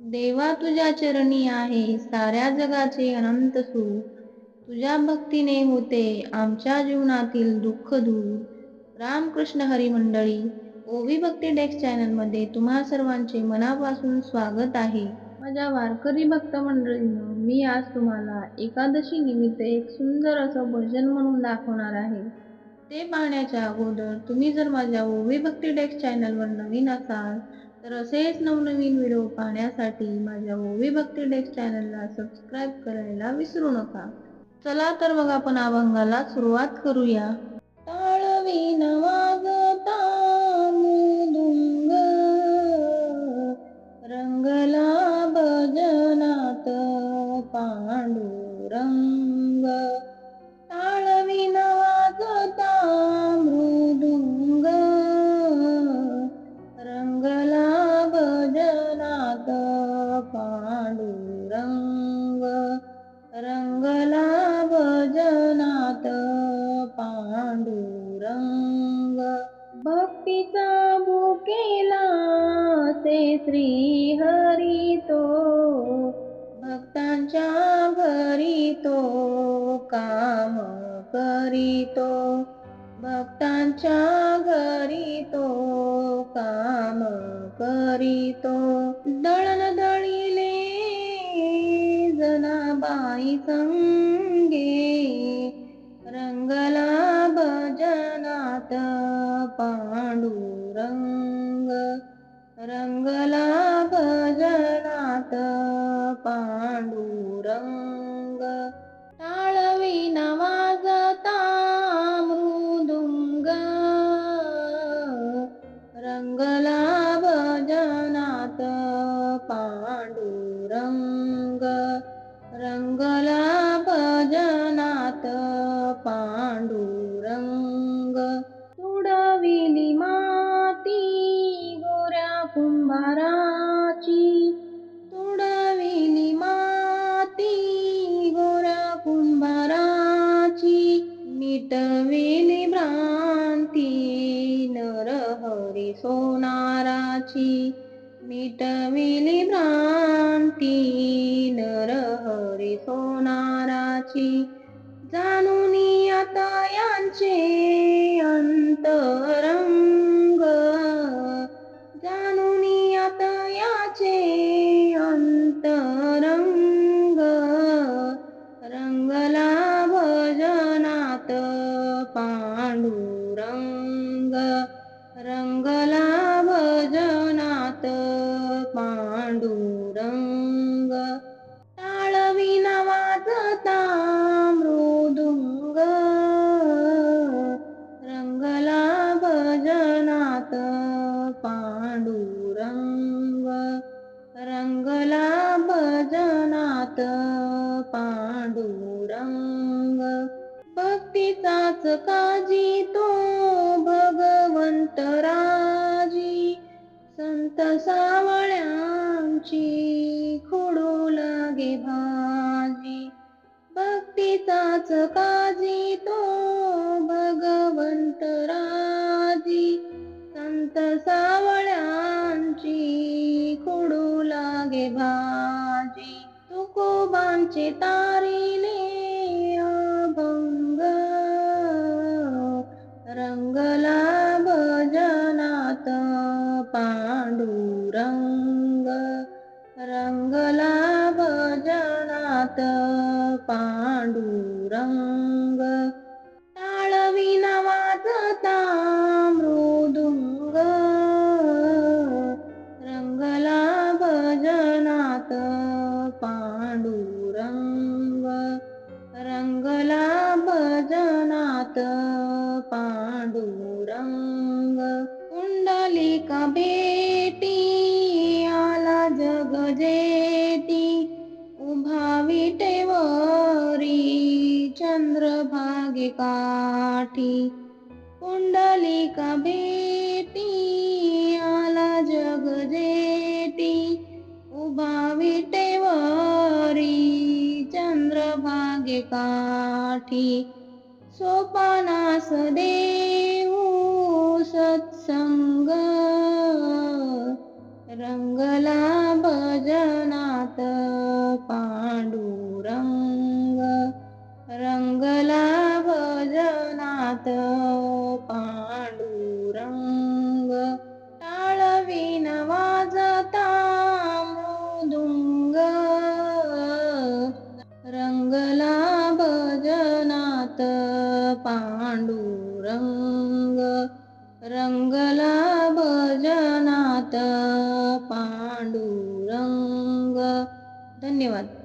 देवा तुझ्या चरणी आहे साऱ्या जगाचे अनंत सुख तुझ्या भक्तीने होते आमच्या जीवनातील दुःख दूर. रामकृष्ण हरी मंडळी ओवी भक्ती डेस्क चॅनलमध्ये तुम्हा सर्वांचे मनापासून स्वागत आहे. माझ्या वारकरी भक्त मंडळीनं मी आज तुम्हाला एकादशी निमित्त एक सुंदर असं भजन म्हणून दाखवणार आहे. ते पाहण्याच्या अगोदर तुम्ही जर माझ्या ओवी भक्ती डेस्क चॅनलवर नवीन असाल तर असेच नवनवीन व्हिडिओ पाहण्यासाठी माझ्या ओवी भक्ती डेस्क चॅनलला सबस्क्राईब करायला विसरू नका. चला तर मग आपण अभंगाला सुरुवात करूया. श्री हरी तो भक्तांच्या घरी तो काम करीतो. भक्तांच्या घरी तो काम करीतो. दळण दळिले जनाबाई संगे रंगला भजनात पांडुरंग. रंगला भजनात पांडुरंग. टाळवी वाजता मृदुंग. रंगला भजनात पांडुरंग. रंगला भजनात पांडुरंग. हरी सोनाराची मिटविली भ्रांती नरहरी सोनाराची. जाणू भजनात पांडुरंग टाळवीन वाजता मृदुंग रंगला भजनात पांडुरंग रंगला भजनात पांडुरंग भक्तीचाच काजी तो भगवंतरा संत सावळ्यांची खोडू लागे भाजी. भक्तीचाच काजी तो भगवंत राजी. संत सावळ्यांची खोडू लागे भाजी. तुकोबांचे ता पांडुरंग टाळवीन वाजता मृदुंग. रंगला भजनात पांडुरंग रंगला भजनात पांडुरंग. कुंडलिका बेटी आला जग जेटी उभा विटेवरी चंद्रभागे काठी कुंडलिका भेटी आला जग जेटी उभा विटेवरी चंद्रभागे काठी सोपानास देऊ सत्संग रंगला भजनात पांडुरंग. भजनात पांडुरंग टाळवीन वाजता मृदुंग रंगला भजनात पांडुरंग रंगला भजनात पांडुरंग. धन्यवाद.